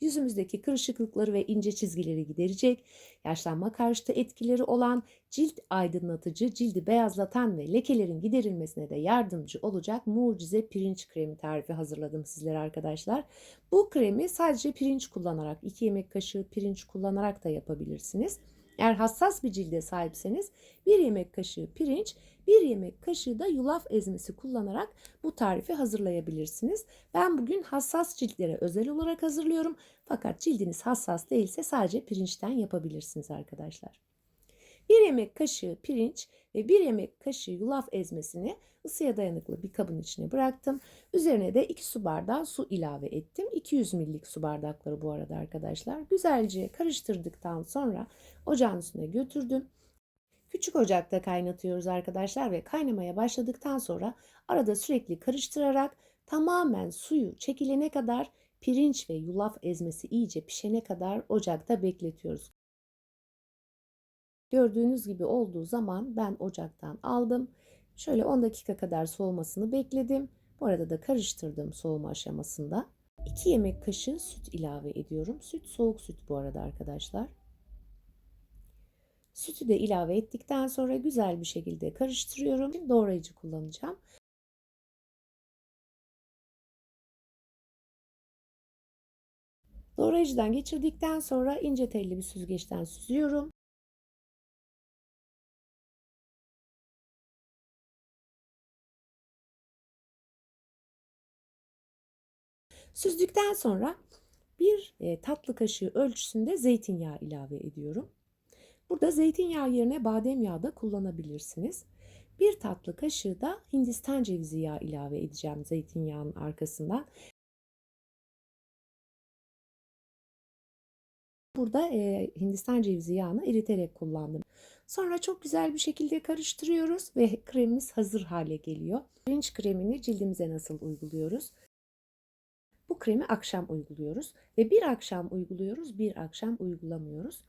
yüzümüzdeki kırışıklıkları ve ince çizgileri giderecek, yaşlanma karşıtı etkileri olan cilt aydınlatıcı, cildi beyazlatan ve lekelerin giderilmesine de yardımcı olacak mucize pirinç kremi tarifi hazırladım sizlere arkadaşlar. Bu kremi sadece pirinç kullanarak, 2 yemek kaşığı pirinç kullanarak da yapabilirsiniz. Eğer hassas bir cilde sahipseniz 1 yemek kaşığı pirinç, 1 yemek kaşığı da yulaf ezmesi kullanarak bu tarifi hazırlayabilirsiniz. Ben bugün hassas ciltlere özel olarak hazırlıyorum. Fakat cildiniz hassas değilse sadece pirinçten yapabilirsiniz arkadaşlar. 1 yemek kaşığı pirinç ve 1 yemek kaşığı yulaf ezmesini ısıya dayanıklı bir kabın içine bıraktım. Üzerine de 2 su bardağı su ilave ettim. 200 millik su bardakları bu arada arkadaşlar. Güzelce karıştırdıktan sonra ocağın üstüne götürdüm. Küçük ocakta kaynatıyoruz arkadaşlar ve kaynamaya başladıktan sonra arada sürekli karıştırarak tamamen suyu çekilene kadar pirinç ve yulaf ezmesi iyice pişene kadar ocakta bekletiyoruz. Gördüğünüz gibi olduğu zaman ben ocaktan aldım. Şöyle 10 dakika kadar soğumasını bekledim. Bu arada da karıştırdım soğuma aşamasında. 2 yemek kaşığı süt ilave ediyorum. Süt soğuk süt bu arada arkadaşlar. Sütü de ilave ettikten sonra güzel bir şekilde karıştırıyorum. Doğrayıcı kullanacağım. Doğrayıcıdan geçirdikten sonra ince telli bir süzgeçten süzüyorum. Süzdükten sonra bir e, tatlı kaşığı ölçüsünde zeytinyağı ilave ediyorum. Burada zeytinyağı yerine badem yağı da kullanabilirsiniz. Bir tatlı kaşığı da Hindistan cevizi yağı ilave edeceğim zeytinyağının arkasından. Burada e, Hindistan cevizi yağını eriterek kullandım. Sonra çok güzel bir şekilde karıştırıyoruz ve kremimiz hazır hale geliyor. Pirinç kremini cildimize nasıl uyguluyoruz? Bu kremi akşam uyguluyoruz ve bir akşam uyguluyoruz, bir akşam uygulamıyoruz.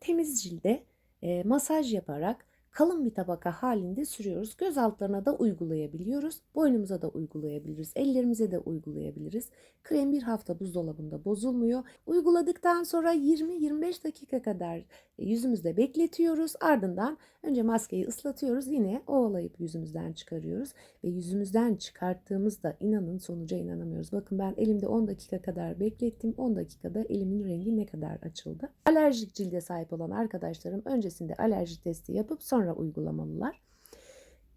Temiz cilde e, masaj yaparak kalın bir tabaka halinde sürüyoruz. Göz altlarına da uygulayabiliyoruz. Boynumuza da uygulayabiliriz. Ellerimize de uygulayabiliriz. Krem bir hafta buzdolabında bozulmuyor. Uyguladıktan sonra 20-25 dakika kadar yüzümüzde bekletiyoruz. Ardından önce maskeyi ıslatıyoruz. Yine ovalayıp yüzümüzden çıkarıyoruz. Ve yüzümüzden çıkarttığımızda inanın sonuca inanamıyoruz. Bakın ben elimde 10 dakika kadar beklettim. 10 dakikada elimin rengi ne kadar açıldı. Alerjik cilde sahip olan arkadaşlarım öncesinde alerji testi yapıp sonra uygulamalılar.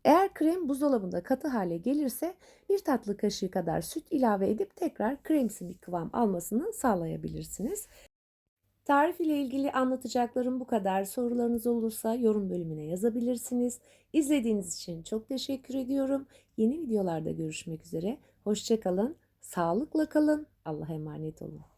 Eğer krem buzdolabında katı hale gelirse bir tatlı kaşığı kadar süt ilave edip tekrar kremsi bir kıvam almasını sağlayabilirsiniz. Tarif ile ilgili anlatacaklarım bu kadar. Sorularınız olursa yorum bölümüne yazabilirsiniz. İzlediğiniz için çok teşekkür ediyorum. Yeni videolarda görüşmek üzere. Hoşçakalın, sağlıkla kalın, Allah'a emanet olun.